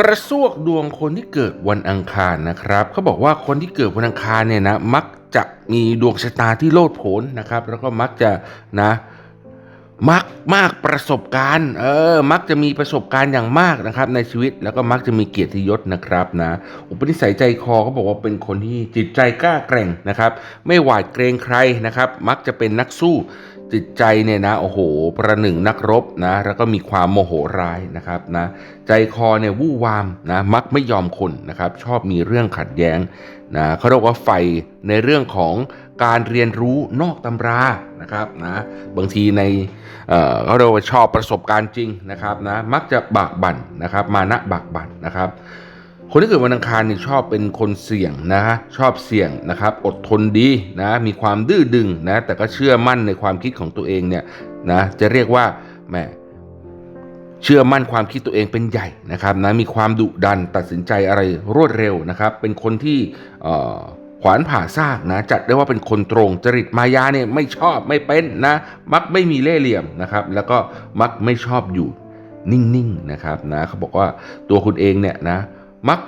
กระซวกดวงคนที่เกิดวันอังคารนะครับเขาบอกว่าคนที่เกิดวันอังคารเนี่ยนะมักจะมีดวงชะตาที่โลดโผนนะครับ แล้วก็มักจะนะมักมากประสบการณ์เออมักจะมีประสบการณ์อย่างมากนะครับ ในชีวิตแล้วก็มักจะมีเกียรติยศนะครับนะอุปนิสัยใจคอเขาบอกว่าเป็นคนที่จิตใจกล้าแกร่งนะครับ ไม่หวาดเกรงใครนะครับ มักจะเป็นนักสู้ จิตใจเนี่ยนะโอ้โห ประหนึ่งนักรบนะแล้วก็มีความโมโหร้ายนะครับนะใจคอเนี่ยวู่วามนะมักไม่ยอมคนนะครับชอบมีเรื่องขัดแย้งนะเขาเรียกว่าไฟในเรื่องของการเรียนรู้นอกตำรานะครับนะบางทีในเเขาเรียกว่าชอบประสบการณ์จริงนะครับนะมักจะบากบั่นนะครับมานะบากบั่นนะครับ คนที่เกิดวันอังคารนี่ชอบเป็นคนเสี่ยงนะฮะชอบเสี่ยงนะครับ อดทนดีนะมีความดื้อดึงนะแต่ก็เชื่อมั่นในความคิดของตัวเองเนี่ยนะจะเรียกว่าแหมเชื่อมั่นความคิดตัวเองเป็นใหญ่นะครับนะมีความดุดันตัดสินใจอะไรรวดเร็วนะครับ เป็นคนที่ขวานผ่าซากนะจัดได้ว่าเป็นคนตรงจริตมายาเนี่ยไม่ชอบไม่เป็นนะมักไม่มีเล่ห์เหลี่ยมนะครับ แล้วก็มักไม่ชอบอยู่นิ่งๆนะครับนะเขาบอกว่าตัวคุณเองเนี่ยนะ มัก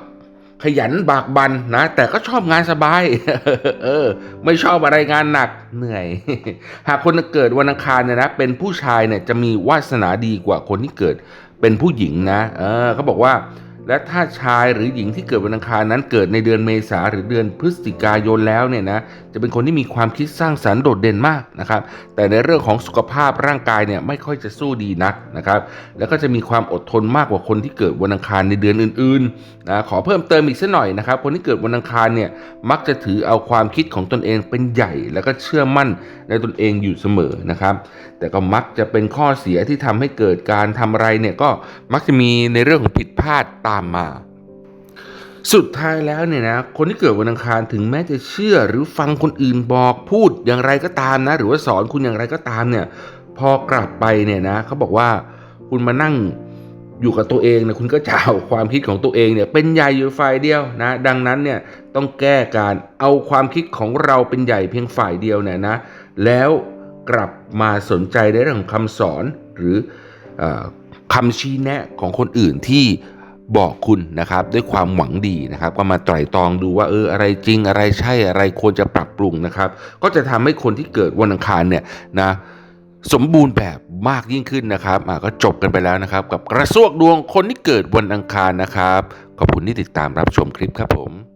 ขยันบากบันนะ แต่ก็ชอบงานสบาย เออ ไม่ชอบอะไรงานหนักเหนื่อย หากคนเกิดวันอังคารเนี่ยนะ เป็นผู้ชายเนี่ยจะมีวาสนาดีกว่าคนที่เกิดเป็นผู้หญิงนะ เออเขาบอกว่า และถ้าชายหรือหญิงที่เกิดวันอังคารนั้นเกิดในเดือนเมษาหรือเดือนพฤศจิกายนแล้วเนี่ยนะจะเป็นคนที่มีความคิดสร้างสรรค์โดดเด่นมากนะครับ แต่ในเรื่องของสุขภาพร่างกายเนี่ยไม่ค่อยจะสู้ดีนักนะครับ แล้วก็จะมีความอดทนมากกว่าคนที่เกิดวันอังคารในเดือนอื่นๆนะขอเพิ่มเติมอีกสักหน่อยนะครับ คนที่เกิดวันอังคารเนี่ยมักจะถือเอาความคิดของตนเองเป็นใหญ่ แล้วก็เชื่อมั่นในตนเองอยู่เสมอนะครับ แต่ก็มักจะเป็นข้อเสียที่ทำให้เกิดการทำอะไรเนี่ยก็มักจะมีในเรื่องของผิดพลาดตามมา สุดท้ายแล้วเนี่ยนะคนที่เกิดวันอังคารถึงแม้จะเชื่อหรือฟังคนอื่นบอกพูดอย่างไรก็ตามนะ หรือว่าสอนคุณอย่างไรก็ตามเนี่ยพอกลับไปเนี่ยนะเขาบอกว่าคุณมานั่งอยู่กับตัวเองเนี่ยคุณก็จะเอาความคิดของตัวเองเนี่ยเป็นใหญ่อยู่ฝ่ายเดียวนะดังนั้นเนี่ยต้องแก้การเอาความคิดของเราเป็นใหญ่เพียงฝ่ายเดียวเนี่ยนะแล้วกลับมาสนใจในเรื่องของคำสอนหรืออคำชี้แนะของคนอื่นที่ บอกคุณนะครับด้วยความหวังดีนะครับก็มาไตร่ตรองดูว่าเอออะไรจริงอะไรใช่อะไรควรจะปรับปรุงนะครับ ก็จะทำให้คนที่เกิดวันอังคารเนี่ยนะสมบูรณ์แบบมากยิ่งขึ้นนะครับก็จบกันไปแล้วนะครับ กับกระซวกดวงคนที่เกิดวันอังคารนะครับ ขอบคุณที่ติดตามรับชมคลิปครับผม